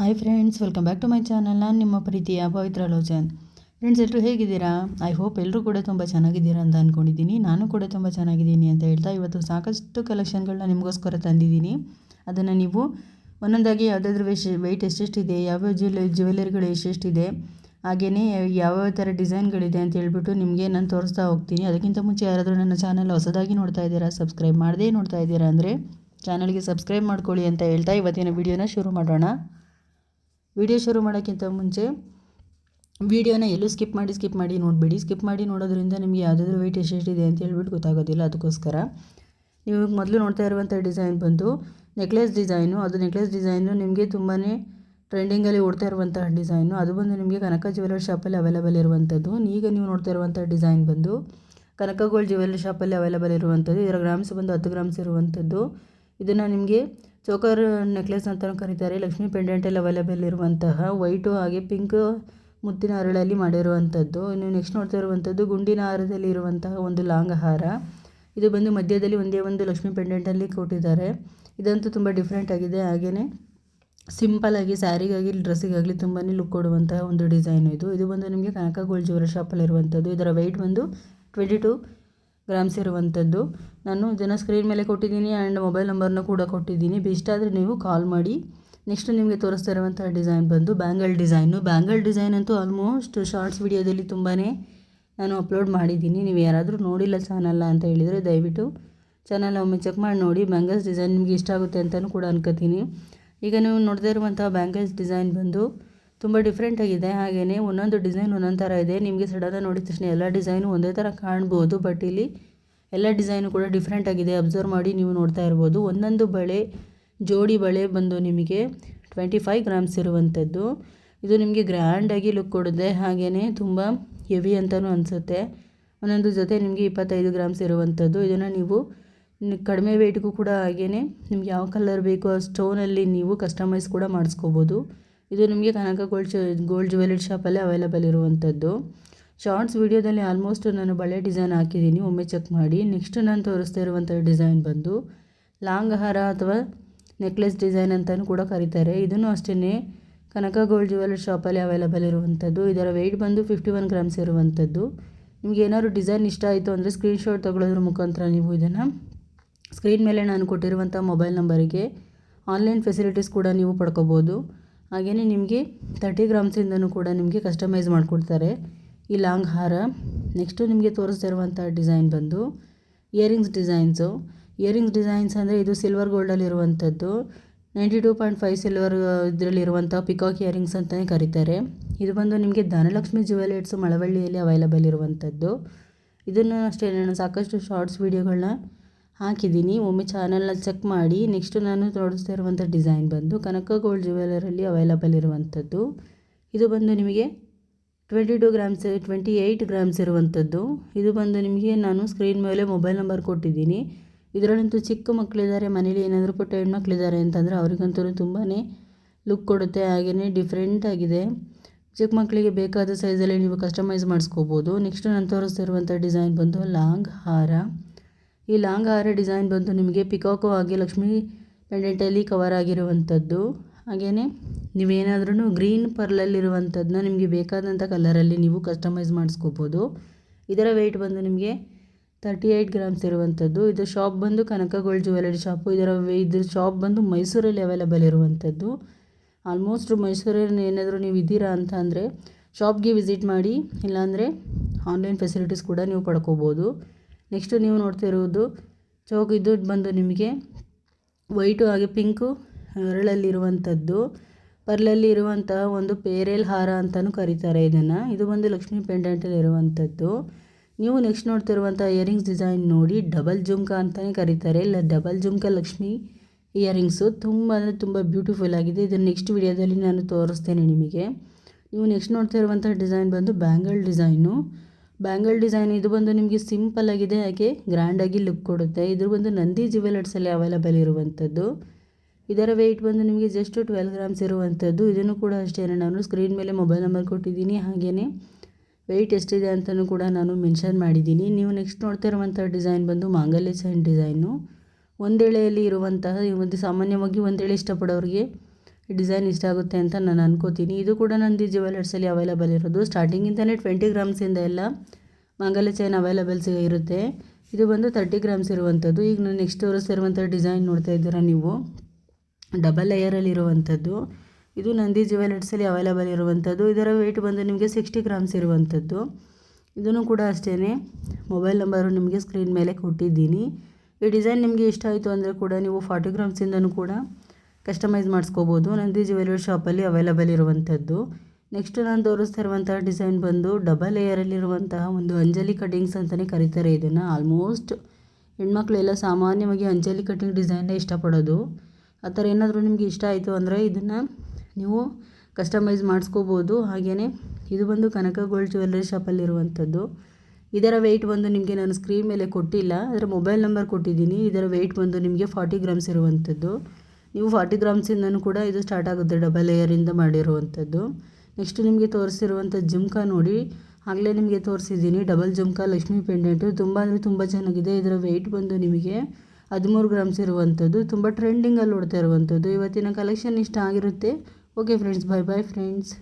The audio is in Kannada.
Hi friends welcome back to my channel ನಾನು ನಿಮ್ಮ ಪ್ರೀತಿಯ ಪವಿತ್ರ ಲೋಚನ್ ಫ್ರೆಂಡ್ಸ್ ಎಲ್ಲರೂ ಹೇಗಿದ್ದೀರಾ? ಐ ಹೋಪ್ ಎಲ್ಲರೂ ಕೂಡ ತುಂಬ ಚೆನ್ನಾಗಿದ್ದೀರಾ ಅಂತ ಅಂದ್ಕೊಂಡಿದ್ದೀನಿ ನಾನು ಕೂಡ ತುಂಬ ಚೆನ್ನಾಗಿದ್ದೀನಿ ಅಂತ ಹೇಳ್ತಾ ಇವತ್ತು ಸಾಕಷ್ಟು ಕಲೆಕ್ಷನ್ಗಳನ್ನ ನಿಮಗೋಸ್ಕರ ತಂದಿದ್ದೀನಿ. ಅದನ್ನು ನೀವು ಒಂದೊಂದಾಗಿ ಯಾವುದಾದ್ರೂ ವೆಶ್ ವೆಯ್ಟ್ ಎಷ್ಟೆಷ್ಟಿದೆ, ಯಾವ್ಯಾವ ಜ್ಯುವೆಲ್ ಜ್ಯುವೆಲರಿಗಳು ಎಷ್ಟೆಷ್ಟಿದೆ ಹಾಗೆಯೇ ಯಾವ್ಯಾವ ಥರ ಡಿಸೈನ್ಗಳಿದೆ ಅಂತ ಹೇಳ್ಬಿಟ್ಟು ನಿಮಗೆ ನಾನು ತೋರಿಸ್ತಾ ಹೋಗ್ತೀನಿ. ಅದಕ್ಕಿಂತ ಮುಂಚೆ ಯಾರಾದರೂ ನನ್ನ ಚಾನಲ್ ಹೊಸದಾಗಿ ನೋಡ್ತಾ ಇದ್ದೀರಾ ಸಬ್ಸ್ಕ್ರೈಬ್ ಮಾಡದೇ ನೋಡ್ತಾ ಇದ್ದೀರಾ ಅಂದರೆ ಚಾನಲ್ಗೆ ಸಬ್ಸ್ಕ್ರೈಬ್ ಮಾಡ್ಕೊಳ್ಳಿ ಅಂತ ಹೇಳ್ತಾ ಇವತ್ತಿನ ವಿಡಿಯೋನ ಶುರು ಮಾಡೋಣ. ವಿಡಿಯೋ ಶುರು ಮಾಡೋಕ್ಕಿಂತ ಮುಂಚೆ ವಿಡಿಯೋನ ಎಲ್ಲೂ ಸ್ಕಿಪ್ ಮಾಡಿ ಸ್ಕಿಪ್ ಮಾಡಿ ನೋಡಬೇಡಿ. ಸ್ಕಿಪ್ ಮಾಡಿ ನೋಡೋದ್ರಿಂದ ನಿಮಗೆ ಯಾವುದಾದ್ರು ವೆಯ್ಟ್ ಎಷ್ಟೆಷ್ಟಿದೆ ಅಂತ ಹೇಳ್ಬಿಟ್ಟು ಗೊತ್ತಾಗೋದಿಲ್ಲ ಅದಕ್ಕೋಸ್ಕರ. ನೀವು ಮೊದಲು ನೋಡ್ತಾ ಇರುವಂಥ ಡಿಸೈನ್ ಬಂದು ನೆಕ್ಲೆಸ್ ಡಿಸೈನು ಅದು ನೆಕ್ಲೆಸ್ ಡಿಸೈನು ನಿಮಗೆ ತುಂಬಾ ಟ್ರೆಂಡಿಂಗಲ್ಲಿ ಓಡ್ತಾ ಇರುವಂತಹ ಡಿಸೈನು ಅದು ಬಂದು ನಿಮಗೆ ಕನಕ ಜ್ಯುವೆಲರ್ ಶಾಪಲ್ಲಿ ಅವೈಲೇಬಲ್ ಇರುವಂಥದ್ದು. ಈಗ ನೀವು ನೋಡ್ತಾ ಇರುವಂಥ ಡಿಸೈನ್ ಬಂದು ಕನಕ ಗೋಲ್ಡ್ ಜ್ಯುವೆಲರಿ ಶಾಪಲ್ಲಿ ಅವೈಲೇಬಲ್ ಇರುವಂಥದ್ದು, ಇದರ ಗ್ರಾಮ್ಸ್ ಬಂದು ಹತ್ತು ಗ್ರಾಮ್ಸ್ ಇರುವಂಥದ್ದು. ಇದನ್ನು ನಿಮಗೆ ಚೋಕರ್ ನೆಕ್ಲೆಸ್ ಅಂತಲೂ ಕರೀತಾರೆ. ಲಕ್ಷ್ಮಿ ಪೆಂಡೆಂಟಲ್ಲಿ ಅವೈಲೇಬಲ್ ಇರುವಂತಹ ವೈಟು ಹಾಗೆ ಪಿಂಕ್ ಮುತ್ತಿನ ಹರಳಲ್ಲಿ ಮಾಡಿರುವಂಥದ್ದು. ಇನ್ನು ನೆಕ್ಸ್ಟ್ ನೋಡ್ತಾ ಇರುವಂಥದ್ದು ಗುಂಡಿನ ಹಾರದಲ್ಲಿ ಇರುವಂತಹ ಒಂದು ಲಾಂಗ್ ಹಾರ. ಇದು ಬಂದು ಮಧ್ಯದಲ್ಲಿ ಒಂದೇ ಒಂದು ಲಕ್ಷ್ಮಿ ಪೆಂಡೆಂಟಲ್ಲಿ ಕೊಟ್ಟಿದ್ದಾರೆ. ಇದಂತೂ ತುಂಬ ಡಿಫ್ರೆಂಟ್ ಆಗಿದೆ. ಹಾಗೆಯೇ ಆಗಿ ಸ್ಯಾರಿಗಾಗಲಿ ಡ್ರೆಸ್ಸಿಗಾಗಲಿ ತುಂಬಾ ಲುಕ್ ಕೊಡುವಂತಹ ಒಂದು ಡಿಸೈನ್ ಇದು. ಇದು ಬಂದು ನಿಮಗೆ ಕನಕ ಗೋಲ್ಡ್ ಜ್ಯುವೆಲರ್ ಶಾಪಲ್ಲಿರುವಂಥದ್ದು ಇದರ ವೈಟ್ ಬಂದು ಟ್ವೆಂಟಿ ಟು ಗ್ರಾಮ್ಸ್ ಇರುವಂಥದ್ದು ನಾನು ಇದನ್ನು ಸ್ಕ್ರೀನ್ ಮೇಲೆ ಕೊಟ್ಟಿದ್ದೀನಿ ಆ್ಯಂಡ್ ಮೊಬೈಲ್ ನಂಬರ್ನ ಕೂಡ ಕೊಟ್ಟಿದ್ದೀನಿ. ಇಷ್ಟ ಆದರೆ ನೀವು ಕಾಲ್ ಮಾಡಿ. ನೆಕ್ಸ್ಟ್ ನಿಮಗೆ ತೋರಿಸ್ತಾ ಇರುವಂಥ ಡಿಸೈನ್ ಬಂದು ಬ್ಯಾಂಗಲ್ ಡಿಸೈನು ಬ್ಯಾಂಗಲ್ ಡಿಸೈನ್ ಅಂತೂ ಆಲ್ಮೋಸ್ಟ್ ಶಾರ್ಟ್ಸ್ ವಿಡಿಯೋದಲ್ಲಿ ತುಂಬಾ ನಾನು ಅಪ್ಲೋಡ್ ಮಾಡಿದ್ದೀನಿ. ನೀವು ಯಾರಾದರೂ ನೋಡಿಲ್ಲ ಚಾನಲ್ಲ ಅಂತ ಹೇಳಿದರೆ ದಯವಿಟ್ಟು ಚಾನಲ್ ಒಮ್ಮೆ ಚೆಕ್ ಮಾಡಿ ನೋಡಿ. ಬ್ಯಾಂಗಲ್ಸ್ ಡಿಸೈನ್ ನಿಮಗೆ ಇಷ್ಟ ಆಗುತ್ತೆ ಅಂತಲೂ ಕೂಡ ಅನ್ಕೋತೀನಿ. ಈಗ ನೀವು ನೋಡದೇ ಇರುವಂಥ ಬ್ಯಾಂಗಲ್ಸ್ ಡಿಸೈನ್ ಬಂದು ತುಂಬ ಡಿಫ್ರೆಂಟಾಗಿದೆ ಹಾಗೆಯೇ ಒಂದೊಂದು ಡಿಸೈನ್ ಒಂದೊಂದು ಥರ ಇದೆ. ನಿಮಗೆ ಸಡನ್ನಾಗಿ ನೋಡಿದ ತಕ್ಷಣ ಎಲ್ಲ ಡಿಸೈನು ಒಂದೇ ಥರ ಕಾಣ್ಬೋದು. ಬಟ್ ಇಲ್ಲಿ ಎಲ್ಲ ಡಿಸೈನು ಕೂಡ ಡಿಫ್ರೆಂಟಾಗಿದೆ ಅಬ್ಸರ್ವ್ ಮಾಡಿ ನೀವು ನೋಡ್ತಾ ಇರ್ಬೋದು. ಒಂದೊಂದು ಬಳೆ, ಜೋಡಿ ಬಳೆ ಬಂದು ನಿಮಗೆ ಟ್ವೆಂಟಿ ಫೈವ್ ಗ್ರಾಮ್ಸ್ ಇರುವಂಥದ್ದು. ಇದು ನಿಮಗೆ ಗ್ರ್ಯಾಂಡಾಗಿ ಲುಕ್ ಕೊಡುತ್ತೆ. ಹಾಗೆಯೇ ತುಂಬ ಹೆವಿ ಅಂತಲೂ ಅನಿಸುತ್ತೆ. ಒಂದೊಂದು ಜೊತೆ ನಿಮಗೆ ಇಪ್ಪತ್ತೈದು ಗ್ರಾಮ್ಸ್ ಇರುವಂಥದ್ದು. ಇದನ್ನು ನೀವು ಕಡಿಮೆ ವೆಯ್ಟ್ಗೂ ಕೂಡ ಹಾಗೆಯೇ ನಿಮ್ಗೆ ಯಾವ ಕಲರ್ ಬೇಕೋ ಆ ಸ್ಟೋನಲ್ಲಿ ನೀವು ಕಸ್ಟಮೈಸ್ ಕೂಡ ಮಾಡಿಸ್ಕೋಬೋದು. ಇದು ನಿಮಗೆ ಕನಕ ಗೋಲ್ಡ್ ಗೋಲ್ಡ್ ಜ್ಯುವೆಲರಿ ಶಾಪಲ್ಲೇ ಅವೈಲಬಲ್ ಇರುವಂಥದ್ದು ಶಾರ್ಟ್ಸ್ ವೀಡಿಯೋದಲ್ಲಿ ಆಲ್ಮೋಸ್ಟ್ ನಾನು ಬಳೆ ಡಿಸೈನ್ ಹಾಕಿದ್ದೀನಿ ಒಮ್ಮೆ ಚೆಕ್ ಮಾಡಿ. ನೆಕ್ಸ್ಟ್ ನಾನು ತೋರಿಸ್ತಾ ಇರುವಂಥ ಡಿಸೈನ್ ಬಂದು, ಲಾಂಗ್ ಹಾರ ಅಥವಾ ನೆಕ್ಲೆಸ್ ಡಿಸೈನ್ ಅಂತಲೂ ಕೂಡ ಕರೀತಾರೆ. ಇದನ್ನು ಅಷ್ಟೇ ಕನಕ ಗೋಲ್ಡ್ ಜ್ಯುವೆಲರಿ ಶಾಪಲ್ಲಿ ಅವೈಲಬಲ್ ಇರುವಂಥದ್ದು ಇದರ ವೆಯ್ಟ್ ಬಂದು ಫಿಫ್ಟಿ ಒನ್ ಗ್ರಾಮ್ಸ್ ಇರುವಂಥದ್ದು ನಿಮ್ಗೆ ಏನಾದ್ರು ಡಿಸೈನ್ ಇಷ್ಟ ಆಯಿತು ಅಂದರೆ ಸ್ಕ್ರೀನ್ಶಾಟ್ ತಗೊಳ್ಳೋದ್ರ ಮುಖಾಂತರ ನೀವು ಇದನ್ನು ಸ್ಕ್ರೀನ್ ಮೇಲೆ ನಾನು ಕೊಟ್ಟಿರುವಂಥ ಮೊಬೈಲ್ ನಂಬರಿಗೆ ಆನ್ಲೈನ್ ಫೆಸಿಲಿಟೀಸ್ ಕೂಡ ನೀವು ಪಡ್ಕೋಬೋದು. ಹಾಗೆಯೇ ನಿಮಗೆ ತರ್ಟಿ ಗ್ರಾಮ್ಸಿಂದನೂ ಕೂಡ ನಿಮಗೆ ಕಸ್ಟಮೈಸ್ ಮಾಡಿಕೊಡ್ತಾರೆ. ಈ ಲಾಂಗ್ ಹಾರ ನೆಕ್ಸ್ಟು ನಿಮಗೆ ತೋರಿಸ್ತಾ ಇರುವಂಥ ಡಿಸೈನ್ ಬಂದು ಇಯರಿಂಗ್ಸ್ ಡಿಸೈನ್ಸು ಇಯರಿಂಗ್ಸ್ ಡಿಸೈನ್ಸ್ ಅಂದರೆ ಇದು silver ಗೋಲ್ಡಲ್ಲಿರುವಂಥದ್ದು ninety two point five silver ಇದರಲ್ಲಿರುವಂಥ peacock earrings ಅಂತಲೇ ಕರೀತಾರೆ. ಇದು ಬಂದು ನಿಮಗೆ ಧನಲಕ್ಷ್ಮಿ ಜ್ಯುವೆಲರ್ಸು ಮಳವಳ್ಳಿಯಲ್ಲಿ ಅವೈಲೇಬಲ್ ಇರುವಂಥದ್ದು ಇದನ್ನು ಅಷ್ಟೇ, ನಾನು ಸಾಕಷ್ಟು ಶಾರ್ಟ್ಸ್ ವೀಡಿಯೋಗಳನ್ನ ಹಾಕಿದ್ದೀನಿ. ಒಮ್ಮೆ ಚಾನಲ್ನ ಚೆಕ್ ಮಾಡಿ. ನೆಕ್ಸ್ಟು ನಾನು ತೋರಿಸ್ತಾ ಇರುವಂಥ ಡಿಸೈನ್ ಬಂದು ಕನಕ ಗೋಲ್ಡ್ ಜ್ಯುವೆಲರಲ್ಲಿ ಅವೈಲಬಲ್ ಇರುವಂಥದ್ದು ಇದು ಬಂದು ನಿಮಗೆ twenty two grams twenty eight grams ಇರುವಂಥದ್ದು ಇದು ಬಂದು ನಿಮಗೆ ನಾನು ಸ್ಕ್ರೀನ್ ಮೇಲೆ ಮೊಬೈಲ್ ನಂಬರ್ ಕೊಟ್ಟಿದ್ದೀನಿ. ಇದರಲ್ಲಂತೂ ಚಿಕ್ಕ ಮಕ್ಕಳಿದ್ದಾರೆ ಮನೇಲಿ ಏನಾದರೂ ಪುಟ್ಟ ಹೆಣ್ಮಕ್ಳಿದ್ದಾರೆ ಅಂತಂದರೆ ಅವ್ರಿಗಂತೂ ತುಂಬಾ ಲುಕ್ ಕೊಡುತ್ತೆ. ಹಾಗೆಯೇ ಡಿಫ್ರೆಂಟ್ ಆಗಿದೆ. ಚಿಕ್ಕ ಮಕ್ಕಳಿಗೆ ಬೇಕಾದ ಸೈಜಲ್ಲಿ ನೀವು ಕಸ್ಟಮೈಸ್ ಮಾಡಿಸ್ಕೋಬೋದು. ನೆಕ್ಸ್ಟ್ ನಾನು ತೋರಿಸ್ತಿರುವಂಥ ಡಿಸೈನ್ ಬಂದು ಲಾಂಗ್ ಹಾರ. ಈ ಲಾಂಗ್ ಹಾರ ಡಿಸೈನ್ ಬಂದು ನಿಮಗೆ ಪಿಕಾಕೋ ಹಾಗೆ ಲಕ್ಷ್ಮೀ ಪೆಂಡೆಂಟಲ್ಲಿ ಕವರ್ ಆಗಿರುವಂಥದ್ದು. ಹಾಗೆಯೇ ನೀವೇನಾದ್ರೂ ಗ್ರೀನ್ ಪರ್ಲಲ್ಲಿರುವಂಥದ್ದನ್ನ ನಿಮಗೆ ಬೇಕಾದಂಥ ಕಲರಲ್ಲಿ ನೀವು ಕಸ್ಟಮೈಸ್ ಮಾಡಿಸ್ಕೋಬೋದು. ಇದರ ವೆಯ್ಟ್ ಬಂದು ನಿಮಗೆ ತರ್ಟಿ ಏಯ್ಟ್ ಗ್ರಾಮ್ಸ್ ಇರುವಂಥದ್ದು. ಇದು ಶಾಪ್ ಬಂದು ಕನಕ ಗೋಲ್ಡ್ ಜ್ಯುವೆಲರಿ ಶಾಪು ಇದರ ಇದ್ರ ಶಾಪ್ ಬಂದು ಮೈಸೂರಲ್ಲಿ ಅವೈಲೇಬಲ್ ಇರುವಂಥದ್ದು. ಆಲ್ಮೋಸ್ಟ್ ಮೈಸೂರಲ್ಲಿ ಏನಾದರೂ ನೀವು ಇದ್ದೀರಾ ಅಂತ ಅಂದರೆ ಶಾಪ್ಗೆ ವಿಸಿಟ್ ಮಾಡಿ, ಇಲ್ಲಾಂದರೆ ಆನ್ಲೈನ್ ಫೆಸಿಲಿಟೀಸ್ ಕೂಡ ನೀವು ಪಡ್ಕೋಬೋದು. ನೆಕ್ಸ್ಟು ನೀವು ನೋಡ್ತಾ ಇರುವುದು ಚೌಕ್ ಇದು ಬಂದು ನಿಮಗೆ ವೈಟು ಹಾಗೆ ಪಿಂಕು ಅರಳಲ್ಲಿರುವಂಥದ್ದು. ಪರ್ಲಲ್ಲಿ ಇರುವಂತಹ ಒಂದು ಪೇರೇಲ್ ಹಾರ ಅಂತಲೂ ಕರೀತಾರೆ ಇದನ್ನು. ಇದು ಬಂದು ಲಕ್ಷ್ಮೀ ಪೆಂಡೆಂಟಲ್ಲಿ ಇರುವಂಥದ್ದು. ನೀವು ನೆಕ್ಸ್ಟ್ ನೋಡ್ತಿರುವಂಥ ಇಯರಿಂಗ್ಸ್ ಡಿಸೈನ್ ನೋಡಿ ಡಬಲ್ ಜುಮ್ಕಾ ಅಂತಲೇ ಕರೀತಾರೆ. ಇಲ್ಲ, ಡಬಲ್ ಜುಮ್ಕಾ ಲಕ್ಷ್ಮಿ ಇಯರಿಂಗ್ಸು ತುಂಬ ಅಂದರೆ ತುಂಬ ಬ್ಯೂಟಿಫುಲ್ ಆಗಿದೆ. ಇದನ್ನು ನೆಕ್ಸ್ಟ್ ವಿಡಿಯೋದಲ್ಲಿ ನಾನು ತೋರಿಸ್ತೇನೆ ನಿಮಗೆ. ನೀವು ನೆಕ್ಸ್ಟ್ ನೋಡ್ತಾ ಇರುವಂಥ ಡಿಸೈನ್ ಬಂದು ಬ್ಯಾಂಗಲ್ ಡಿಸೈನು. ಬ್ಯಾಂಗಲ್ ಡಿಸೈನ್, ಇದು ಬಂದು ನಿಮಗೆ ಸಿಂಪಲ್ ಆಗಿದೆ ಹಾಗೆ ಗ್ರ್ಯಾಂಡಾಗಿ ಲುಕ್ ಕೊಡುತ್ತೆ. ಇದ್ರ ಬಂದು ನಂದಿ ಜ್ಯುವೆಲರ್ಸಲ್ಲಿ ಅವೈಲಬಲ್ ಇರುವಂಥದ್ದು ಇದರ ವೆಯ್ಟ್ ಬಂದು ನಿಮಗೆ ಜಸ್ಟ್ ಟ್ವೆಲ್ ಗ್ರಾಮ್ಸ್ ಇರುವಂಥದ್ದು ಇದನ್ನು ಕೂಡ ಅಷ್ಟೇ ನಾನು ಸ್ಕ್ರೀನ್ ಮೇಲೆ ಮೊಬೈಲ್ ನಂಬರ್ ಕೊಟ್ಟಿದ್ದೀನಿ ಹಾಗೆಯೇ ವೆಯ್ಟ್ ಎಷ್ಟಿದೆ ಅಂತಲೂ ಕೂಡ ನಾನು ಮೆನ್ಷನ್ ಮಾಡಿದ್ದೀನಿ. ನೀವು ನೆಕ್ಸ್ಟ್ ನೋಡ್ತಾ ಇರುವಂಥ ಡಿಸೈನ್ ಬಂದು ಮಾಂಗಲ್ಯ ಸೈನ್ ಡಿಸೈನು ಒಂದೇಳೆಯಲ್ಲಿ ಇರುವಂತಹ ಒಂದು ಸಾಮಾನ್ಯವಾಗಿ ಒಂದೇಳೆ ಇಷ್ಟಪಡೋರಿಗೆ ಡಿಸೈನ್ ಇಷ್ಟ ಆಗುತ್ತೆ ಅಂತ ನಾನು ಅನ್ಕೋತೀನಿ. ಇದು ಕೂಡ ನಂದಿ ಜ್ಯುವೆಲರ್ಸಲ್ಲಿ ಅವೈಲೇಬಲ್ ಇರೋದು. ಸ್ಟಾರ್ಟಿಂಗಿಂದಲೇ ಟ್ವೆಂಟಿ ಗ್ರಾಮ್ಸಿಂದ ಎಲ್ಲ ಮಂಗಲ ಚೈನ್ ಅವೈಲಬಲ್ಸ್ ಇರುತ್ತೆ. ಇದು ಬಂದು ತರ್ಟಿ ಗ್ರಾಮ್ಸ್ ಇರುವಂಥದ್ದು ಈಗ ನಾನು ನೆಕ್ಸ್ಟ್ ತೋರಿಸ್ತಿರುವಂಥ ಡಿಸೈನ್ ನೋಡ್ತಾ ಇದ್ದೀರಾ ನೀವು? ಡಬಲ್ ಲೇಯರಲ್ಲಿ ಇರುವಂಥದ್ದು ಇದು ನಂದಿ ಜ್ಯುವೆಲರ್ಸಲ್ಲಿ ಅವೈಲಬಲ್ ಇರುವಂಥದ್ದು ಇದರ ವೆಯ್ಟ್ ಬಂದು ನಿಮಗೆ ಸಿಕ್ಸ್ಟಿ ಗ್ರಾಮ್ಸ್ ಇರುವಂಥದ್ದು ಇದನ್ನು ಕೂಡ ಅಷ್ಟೇ ಮೊಬೈಲ್ ನಂಬರು ನಿಮಗೆ ಸ್ಕ್ರೀನ್ ಮೇಲೆ ಕೊಟ್ಟಿದ್ದೀನಿ. ಈ ಡಿಸೈನ್ ನಿಮಗೆ ಇಷ್ಟ ಆಯಿತು ಅಂದರೆ ಕೂಡ ನೀವು ಫಾರ್ಟಿ ಗ್ರಾಮ್ಸಿಂದನೂ ಕೂಡ ಕಸ್ಟಮೈಸ್ ಮಾಡಿಸ್ಕೋಬೋದು. ನಂದಿ ಜ್ಯುವೆಲರಿ ಶಾಪಲ್ಲಿ ಅವೈಲಬಲ್ ಇರುವಂಥದ್ದು. ನೆಕ್ಸ್ಟ್ ನಾನು ತೋರಿಸ್ತಾ ಇರುವಂತಹ ಡಿಸೈನ್ ಬಂದು ಡಬಲ್ ಲೇಯರಲ್ಲಿರುವಂತಹ ಒಂದು ಅಂಜಲಿ ಕಟಿಂಗ್ಸ್ ಅಂತಲೇ ಕರೀತಾರೆ. ಇದನ್ನು ಆಲ್ಮೋಸ್ಟ್ ಹೆಣ್ಮಕ್ಳೆಲ್ಲ ಸಾಮಾನ್ಯವಾಗಿ ಅಂಜಲಿ ಕಟಿಂಗ್ ಡಿಸೈನ್ನೇ ಇಷ್ಟಪಡೋದು. ಆ ಥರ ಏನಾದರೂ ನಿಮಗೆ ಇಷ್ಟ ಆಯಿತು ಅಂದರೆ ಇದನ್ನು ನೀವು ಕಸ್ಟಮೈಸ್ ಮಾಡಿಸ್ಕೋಬೋದು. ಹಾಗೆಯೇ ಇದು ಬಂದು ಕನಕ ಗೋಲ್ಡ್ ಜ್ಯುವೆಲ್ಲರಿ ಶಾಪಲ್ಲಿರುವಂಥದ್ದು ಇದರ ವೆಯ್ಟ್ ಬಂದು ನಿಮಗೆ ನಾನು ಸ್ಕ್ರೀನ್ ಮೇಲೆ ಕೊಟ್ಟಿಲ್ಲ ಅದರ ಮೊಬೈಲ್ ನಂಬರ್ ಕೊಟ್ಟಿದ್ದೀನಿ. ಇದರ ವೆಯ್ಟ್ ಬಂದು ನಿಮಗೆ ಫಾರ್ಟಿ ಗ್ರಾಮ್ಸ್ ಇರುವಂಥದ್ದು. ನೀವು ಫಾರ್ಟಿ ಗ್ರಾಮ್ಸಿಂದನೂ ಕೂಡ ಇದು ಸ್ಟಾರ್ಟ್ ಆಗುತ್ತೆ ಡಬಲ್ ಲೇಯರಿಂದ ಮಾಡಿರುವಂಥದ್ದು. ನೆಕ್ಸ್ಟ್ ನಿಮಗೆ ತೋರಿಸಿರುವಂಥ ಜುಮ್ಕಾ ನೋಡಿ. ಆಗಲೇ ನಿಮಗೆ ತೋರಿಸಿದ್ದೀನಿ. ಡಬಲ್ ಜುಮ್ಕಾ ಲಕ್ಷ್ಮಿ ಪೆಂಡೆಂಟು ತುಂಬ ಅಂದರೆ ತುಂಬ ಚೆನ್ನಾಗಿದೆ. ಇದರ ವೆಯ್ಟ್ ಬಂದು ನಿಮಗೆ ಹದಿಮೂರು ಗ್ರಾಮ್ಸ್ ಇರುವಂಥದ್ದು. ತುಂಬ ಟ್ರೆಂಡಿಂಗಲ್ಲಿ ಓಡ್ತಾ ಇರುವಂಥದ್ದು. ಇವತ್ತಿನ ಕಲೆಕ್ಷನ್ ಇಷ್ಟ ಆಗಿರುತ್ತೆ. Okay friends bye bye friends